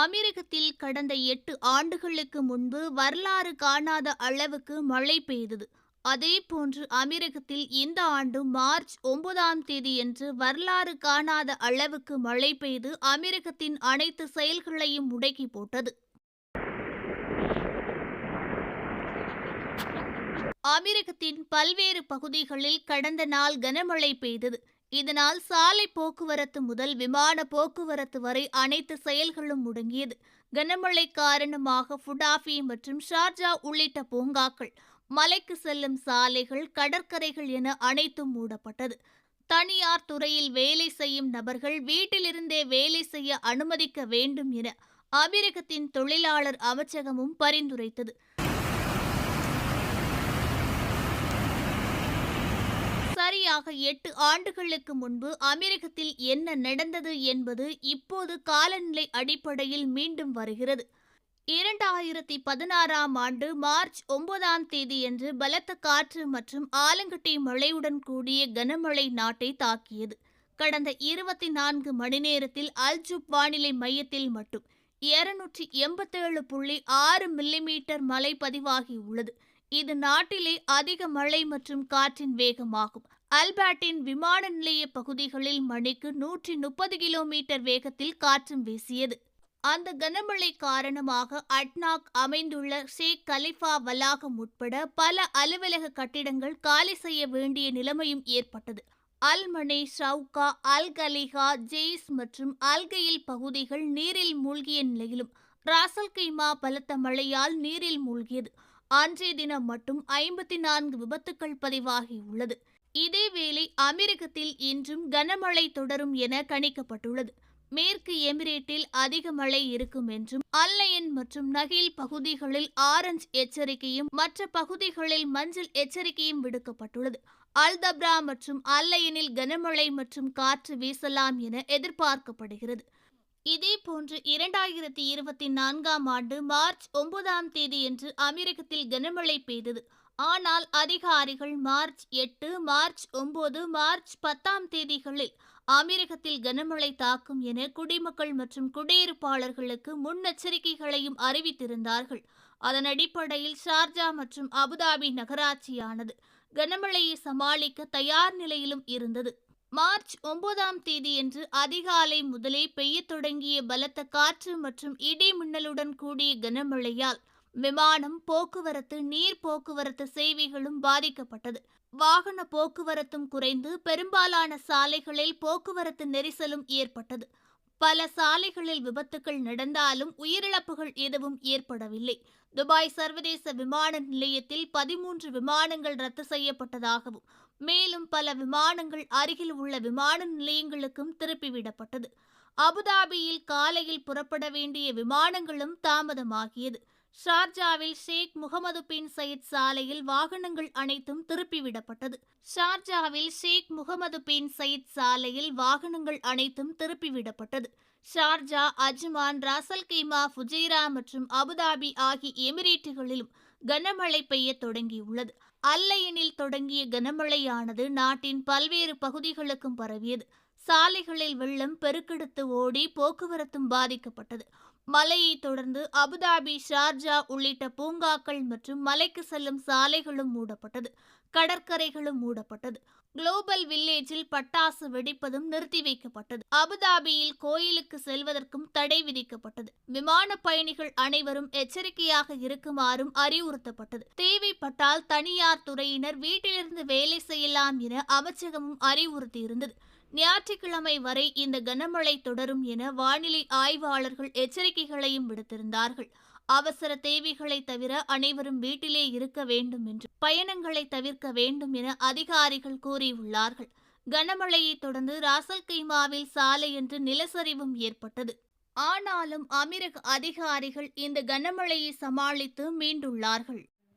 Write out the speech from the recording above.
அமெரிக்கத்தில் கடந்த எட்டு ஆண்டுகளுக்கு முன்பு வரலாறு காணாத அளவுக்கு மழை பெய்தது. அதேபோன்று அமெரிக்கத்தில் இந்த ஆண்டு மார்ச் ஒன்பதாம் தேதியன்று வரலாறு காணாத அளவுக்கு மழை பெய்து அமெரிக்கத்தின் அனைத்து செயல்களையும் முடக்கி போட்டது. அமெரிக்கத்தின் பல்வேறு பகுதிகளில் கடந்த நாள் கனமழை பெய்தது. இதனால் சாலை போக்குவரத்து முதல் விமான போக்குவரத்து வரை அனைத்து செயல்களும் முடங்கியது. கனமழை காரணமாக ஃபுடாஃபி மற்றும் ஷார்ஜா உள்ளிட்ட பூங்காக்கள் மலைக்கு செல்லும் சாலைகள் கடற்கரைகள் என அனைத்தும் மூடப்பட்டது. தனியார் துறையில் வேலை செய்யும் நபர்கள் வீட்டிலிருந்தே வேலை செய்ய அனுமதிக்க வேண்டும் என அமெரிக்கத்தின் தொழிலாளர் அமைச்சகமும் பரிந்துரைத்தது. சரியாக எட்டு ஆண்டுகளுக்கு முன்பு அமெரிக்கத்தில் என்ன நடந்தது என்பது இப்போது காலநிலை அடிப்படையில் மீண்டும் வருகிறது. இரண்டாயிரத்தி பதினாறாம் ஆண்டு மார்ச் ஒன்பதாம் தேதியன்று பலத்த காற்று மற்றும் ஆலங்கட்டி மழையுடன் கூடிய கனமழை நாட்டை தாக்கியது. கடந்த இருபத்தி நான்கு மணி நேரத்தில் அல்ஜுப் வானிலை மையத்தில் மட்டும் இருநூற்றி எண்பத்தேழு புள்ளி ஆறு மில்லிமீட்டர் மழை பதிவாகியுள்ளது இது நாட்டிலே அதிக மழை மற்றும் காற்றின் வேகமாகும். அல்பர்ட்டின் விமான நிலைய பகுதிகளில் மணிக்கு நூற்றி முப்பது கிலோமீட்டர் வேகத்தில் காற்றும் வீசியது. அந்த கனமழை காரணமாக அட்னாக் அமைந்துள்ள ஷேக் கலிஃபா வளாகம் உட்பட பல அலுவலக கட்டிடங்கள் காலி செய்ய வேண்டிய நிலைமையும் ஏற்பட்டது. அல்மனே ஷவுகா அல் கலிஹா ஜெய்ஸ் மற்றும் அல்கையில் பகுதிகள் நீரில் மூழ்கிய நிலையிலும் ராசல் கைமா பலத்த மழையால் நீரில் மூழ்கியது. அன்றைய தினம் மட்டும் ஐம்பத்தி நான்கு விபத்துக்கள் பதிவாகியுள்ளது இதேவேளை அமெரிக்கத்தில் இன்றும் கனமழை தொடரும் என கணிக்கப்பட்டுள்ளது. மேற்கு எமிரேட்டில் அதிக மழை இருக்கும் என்றும் அல்லயன் மற்றும் நகில் பகுதிகளில் ஆரஞ்ச் எச்சரிக்கையும் மற்ற பகுதிகளில் மஞ்சள் எச்சரிக்கையும் விடுக்கப்பட்டுள்ளது. அல்தப்ரா மற்றும் அல்லயனில் கனமழை மற்றும் காற்று வீசலாம் என எதிர்பார்க்கப்படுகிறது. இதேபோன்று இரண்டாயிரத்தி இருபத்தி நான்காம் ஆண்டு மார்ச் ஒன்பதாம் தேதியன்று அமெரிக்கத்தில் கனமழை பெய்தது. ஆனால் அதிகாரிகள் மார்ச் எட்டு மார்ச் ஒன்பது மார்ச் பத்தாம் தேதிகளில் அமீரகத்தில் கனமழை தாக்கும் என குடிமக்கள் மற்றும் குடியிருப்பாளர்களுக்கு முன்னெச்சரிக்கைகளையும் அறிவித்திருந்தார்கள். அதன் அடிப்படையில் ஷார்ஜா மற்றும் அபுதாபி நகராட்சியானது கனமழையை சமாளிக்க தயார் நிலையிலும் இருந்தது. மார்ச் ஒன்பதாம் தேதியன்று அதிகாலை முதலே பெய்யத் தொடங்கிய பலத்த காற்று மற்றும் இடி மின்னலுடன் கூடிய கனமழையால் விமானம் போக்குவரத்து நீர் போக்குவரத்து சேவைகளும் பாதிக்கப்பட்டது. வாகன போக்குவரத்தும் குறைந்து பெரும்பாலான சாலைகளில் போக்குவரத்து நெரிசலும் ஏற்பட்டது. பல சாலைகளில் விபத்துக்கள் நடந்தாலும் உயிரிழப்புகள் எதுவும் ஏற்படவில்லை. துபாய் சர்வதேச விமான நிலையத்தில் பதிமூன்று விமானங்கள் ரத்து செய்யப்பட்டதாகவும் மேலும் பல விமானங்கள் அருகில் உள்ள விமான நிலையங்களுக்கும் திருப்பிவிடப்பட்டது. அபுதாபியில் காலையில் புறப்பட வேண்டிய விமானங்களும் தாமதமாகியது. ஷார்ஜாவில் ஷேக் முகமது பின் சயித் சாலையில் வாகனங்கள் அனைத்தும் திருப்பிவிடப்பட்டது. ஷார்ஜாவில் ஷேக் முகமது பின் சயித் சாலையில் வாகனங்கள் அனைத்தும் திருப்பிவிடப்பட்டது. Sharjah Ajman Ras al Khaimah Fujairah மற்றும் அபுதாபி ஆகிய எமிரேட்டுகளிலும் கனமழை பெய்ய தொடங்கியுள்ளது. அல்லையனில் தொடங்கிய கனமழையானது நாட்டின் பல்வேறு பகுதிகளுக்கும் பரவியது. சாலைகளில் வெள்ளம் பெருக்கெடுத்து ஓடி போக்குவரத்தும் பாதிக்கப்பட்டது. மலையை தொடர்ந்து அபுதாபி ஷார்ஜா உள்ளிட்ட பூங்காக்கள் மற்றும் மலைக்கு செல்லும் சாலைகளும் மூடப்பட்டது. கடற்கரைகளும் மூடப்பட்டது. குளோபல் வில்லேஜில் பட்டாசு வெடிப்பதும் நிறுத்தி வைக்கப்பட்டது. அபுதாபியில் கோயிலுக்கு செல்வதற்கும் தடை விதிக்கப்பட்டது. விமான பயணிகள் அனைவரும் எச்சரிக்கையாக இருக்குமாறும் அறிவுறுத்தப்பட்டது. தேவைப்பட்டால் தனியார் துறையினர் வீட்டிலிருந்து வேலை செய்யலாம் என அமைச்சகமும் அறிவுறுத்தியிருந்தது. ஞாயிற்றுக்கிழமை வரை இந்த கனமழை தொடரும் என வானிலை ஆய்வாளர்கள் எச்சரிக்கைகளையும் விடுத்திருந்தார்கள். அவசர தேவைகளை தவிர அனைவரும் வீட்டிலே இருக்க வேண்டும் என்று பயணங்களை தவிர்க்க வேண்டும் என அதிகாரிகள் கூறியுள்ளார்கள். கனமழையை தொடர்ந்து ராசல் கைமாவில் சாலை என்று நிலச்சரிவும் ஏற்பட்டது. ஆனாலும் அமீரக அதிகாரிகள் இந்த கனமழையை சமாளித்து மீண்டுள்ளார்கள்.